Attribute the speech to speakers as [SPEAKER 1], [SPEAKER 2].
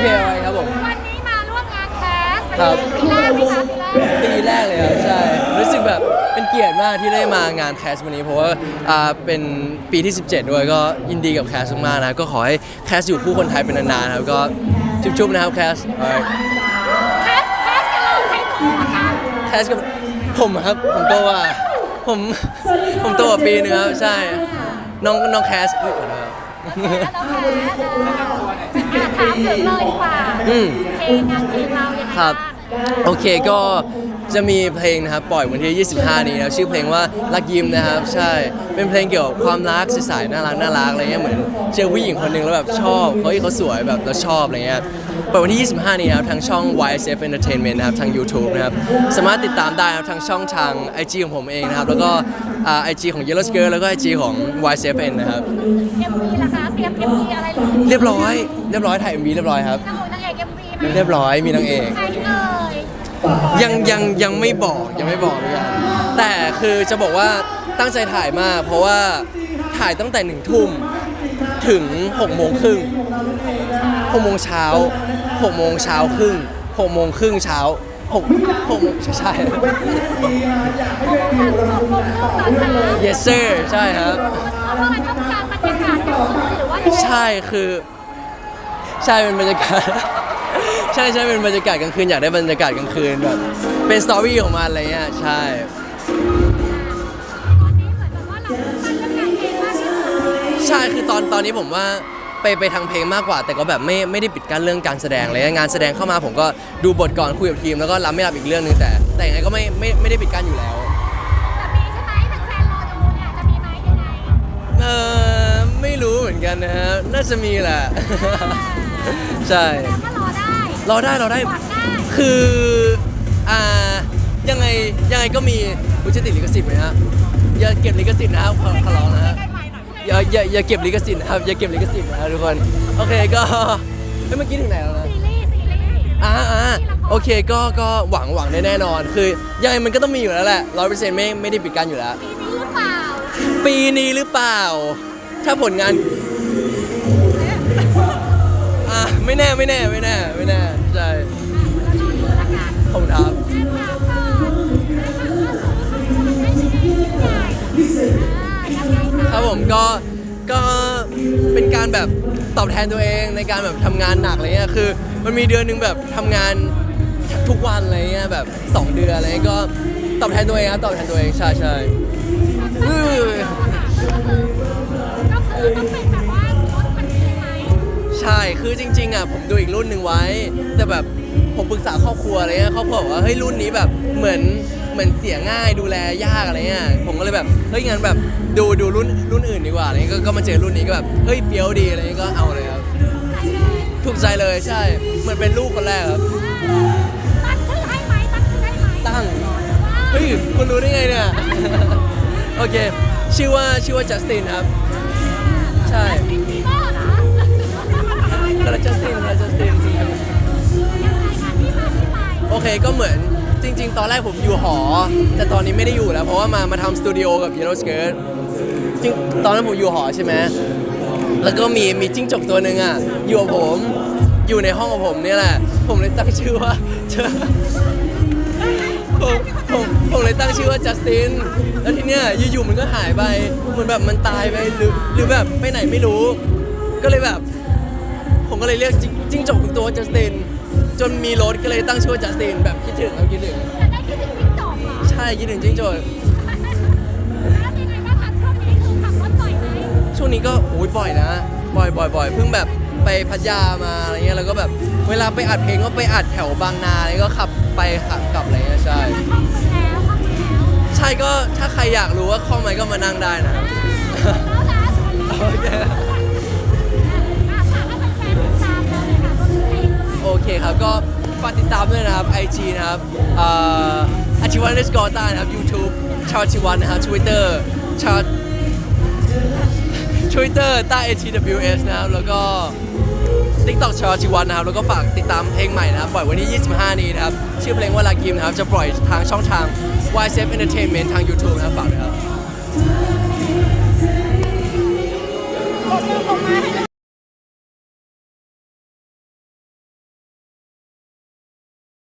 [SPEAKER 1] เคอะไรครับผม
[SPEAKER 2] วันนี้มาร่วมงานแคส
[SPEAKER 1] ครับ
[SPEAKER 2] ปีแรกไหมคะปีแรก
[SPEAKER 1] ปีแรกเลยครับใช่ รู้สึกแบบเป็นเกียรติมากที่ได้มางานแคสวันนี้ เพราะว่าอ่าเป็นปีที่ 17 ด้วยก็ยินดีกับแคสมากๆนะ ก็ขอให้แคสอยู่คู่คนไทยเป็นนานๆครับก็ชุบๆนะครับแคส alright
[SPEAKER 2] แคสแคสกับเราใครโตกว่ากัน
[SPEAKER 1] แคสกับผมอะครับผมโตกว่าผมผมโตกว่าปีนึงครับใช่น้องน้องแคสอุ๊ยขอโทษครับ
[SPEAKER 2] แล้วแคสเอออะ ถามถึงเลยดีกว่า
[SPEAKER 1] อืม
[SPEAKER 2] เพลงงานเพลงเรายังไง
[SPEAKER 1] ครับ
[SPEAKER 2] บ้าง
[SPEAKER 1] โอเคก็ จะมีเพลงนะครับปล่อยวันที่ 25 นี้นะครับชื่อเพลงว่ารักยิ้มนะครับ ใช่เป็นเพลงเกี่ยวกับความรักใสๆน่ารักน่ารักอะไรเงี้ยเหมือนเจอผู้หญิงคนหนึ่งแล้วแบบชอบเขาที่เขาสวยแบบเราชอบอะไรเงี้ยปล่อยวันที่ 25 นี้นะครับทางช่อง YSF Entertainment นะครับทาง YouTube นะครับสามารถติดตามได้นะครับทางช่องทาง IG ของผมเองนะครับแล้วก็ไอจีของ Yellow Skirt แล้วก็ IG ของ YSFN นะครับ
[SPEAKER 2] เอ็มวีล่ะคะเตรียมเอ็มวีอะไรหรือ
[SPEAKER 1] เรียบร้อยเรียบร้อยถ่าย MV เรียบร้อยครับ
[SPEAKER 2] นางโอนางเอกเอ็มวีไหม
[SPEAKER 1] เรียบร้อยมีนางเอก
[SPEAKER 2] ใครเอ่ ย
[SPEAKER 1] ยังยังยังไม่บอกยังไม่บอกเลยกันแต่คือจะบอกว่าตั้งใจถ่ายมากเพราะว่าถ่ายตั้งแต่หนึ่งทุ่มถึงหกโมงครึ่งหกโมงเช้าหกโมงเช้าครึ่งหกโมงครึ่งเช้าหกหกโมงใช่ yes sir ใช่ครับ
[SPEAKER 2] เพราะมันต้องการบรรยากาศแบบนี้หรือว่ายังไง
[SPEAKER 1] ใช่คือ ใช่เป็นบรรยากาศ ใช่ใช่เป็นบรรยากาศกลางคืนอยากได้บรรยากาศกลางคืนแบบเป็นสตอรี่ของมันอะไรเงี้ยใช่
[SPEAKER 2] ตอนนี้เหมือนแบบว่าเรามันเรื่องงานเพลงมากที่สุด
[SPEAKER 1] ใช่คือตอนตอนนี้ผมว่าไปไปทางเพลงมากกว่า แต่ก็แบบไม่ไม่ได้ปิดกั้นเรื่องการแสดงเลยงานแสดงเข้ามาผมก็ดูบทก่อนคุยกับทีมแล้วก็รับไม่รับอีกเรื่องนึงแต่ แต่ยังไงก็ไม่ไม่ไม่ได้ปิดกั้นอยู่แล้ว
[SPEAKER 2] แต่มีใช่ไหมแฟนๆรอดูเนี่ยจะมีไหมยังไง
[SPEAKER 1] เออไม่รู้เหมือนกันนะฮะน่าจะมีแหละ ใช่ เราได้เราได้
[SPEAKER 2] หวังได้
[SPEAKER 1] คืออ่ายังไงยังไงก็มีอุยจะติดลิขสิทธิ์ไหมฮะอย่าเก็บลิขสิทธิ์นะครับขอขอร้องนะฮะ
[SPEAKER 2] ใกล้ๆหน่อย
[SPEAKER 1] อย่าอย่าอย่าเก็บลิขสิทธิ์นะครับอย่าเก็บลิขสิทธิ์นะครับทุกคนโอเคก็เฮ้ยเมื่อกี้ถึงไหนแล้วนะ
[SPEAKER 2] ซีรีส์ซีรีส์
[SPEAKER 1] อ่าอ่าโอเคก็ก็หวังหวังได้แน่นอน คือยังไงมันก็ต้องมีอยู่แล้วแหละร้อยเปอร์เซ็นต์ไม่ไม่ได้ปิดกั้นอยู่แล้ว
[SPEAKER 2] ปีนี้หรือเปล่า
[SPEAKER 1] ปีนี้หรือเปล่า ถ้าผลงาน ไม่แน่ไม่แน่ไม่แน่ไม่แน่ใช่
[SPEAKER 2] แล้วรอดูละกัน
[SPEAKER 1] ขอบคุณครับ
[SPEAKER 2] แม่มาก่อนไม่ใช่ยิ่งใหญ่อ่ายังไงคะ
[SPEAKER 1] ครับผมก็ก็เป็นการแบบตอบแทนตัวเองในการแบบทำงานหนักอะไรเงี้ยคือ มันมีเดือนหนึ่งแบบทำงานทุกวันอะไรเงี้ยแบบสองเดือนอะไรเงี้ยก็ตอบแทนตัวเองครับตอบแทนตัวเองใช่ใช่อื้อ
[SPEAKER 2] ก็คือต้องเป็นแบบ
[SPEAKER 1] คือจริงๆอะผมดูอีกรุ่นหนึ่งไว้ แต่แบบผมปรึกษาครอบครัวอะไรเงี้ยครอบครัวบอกว่าเฮ้ยรุ่นนี้แบบเหมือนเหมือนเสียง่ายดูแลยากอะไรเงี้ยผมก็เลยแบบเฮ้ยงั้นแบบดูดูรุ่นรุ่นอื่นดีกว่าอะไรเงี้ยก็ก็มาเจอรุ่นนี้ก็แบบเฮ้ยเฟี้ยวดีอะไรเงี้ยก็เอาเลยครับถูกใจเลยใช่เหมือนเป็นลูกคนแรกครับ
[SPEAKER 2] ตั้งชื่อให้ไหมตั้งชื่อให้ไหม
[SPEAKER 1] ตั้งเฮ้ยคุณรู้ได้ไงเนี่ยโอเคชื่อว่าชื่อว่าจัสตินครับ ใช่
[SPEAKER 2] ไป
[SPEAKER 1] โอเคก็เหมือนจริง ๆ ตอนแรกผมอยู่หอ แต่ตอนนี้ไม่ได้อยู่แล้ว เพราะว่ามามาทำสตูดิโอกับ Yellow Skirt จริงตอนนั้นผมอยู่หอใช่ไหมแล้วก็มีมีจิ้งจกตัวหนึ่งอะอยู่กับผมอยู่ในห้องกับผมเนี่ยแหละ ผมเลยตั้งชื่อว่าผมผมผมเลยตั้งชื่อว่าจัสติน แล้วทีเนี้ยอยู่ๆมันก็หายไปเหมือนแบบมันตายไปหรือหรือแบบไปไหนไม่รู้ ก็เลยแบบ ผมก็เลยเรียกจิ้งจิ้งจกตัวจัสติน จนมีรถก็เลยตั้งชื่อว่าจัสตินแบบคิดถึงครับคิดถึง
[SPEAKER 2] จะได้คิดถึงจิ้งจอกเหรอ
[SPEAKER 1] ใช่คิดถึงจิ้งจก
[SPEAKER 2] แล้วยังไงบ้างคะช่วงนี้คือขับรถบ่อยไหม
[SPEAKER 1] ช่วงนี้ก็โอ้ยบ่อยนะบ่อยบ่อยบ่อยเพิ่งแบบไปพัทยามาอะไรเงี้ยแล้วก็แบบเวลาไปอัดเพลงก็ไปอัดแถวบางนาแล้วก็ขับไปขับกลับอะไรเงี้ยใช่
[SPEAKER 2] แล้วห้องคุณแล้วห้องคุณแล้ว
[SPEAKER 1] ใช่ก็ถ้าใครอยากรู้ว่าคล่องไหมก็มานั่งได้นะครับ
[SPEAKER 2] แล้ ฝากติดตามด้วย
[SPEAKER 1] นะครับ IG นะครับอาชิวันเดสกอร์ต้านะครับ YouTube ชาวชิวันนะครับ Twitter ชาว Twitter ต้า ATWS นะครับ แล้วก็ TikTok ชาวชิวันนะครับ แล้วก็ฝากติดตามเพลงใหม่นะครับ ปล่อยวันที่ 25 นี้นะครับ ชื่อเพลงว่าลากิมนะครับ จะปล่อยทางช่องทาง YSF Entertainment ทาง YouTube นะครับ ฝากด้วยครับ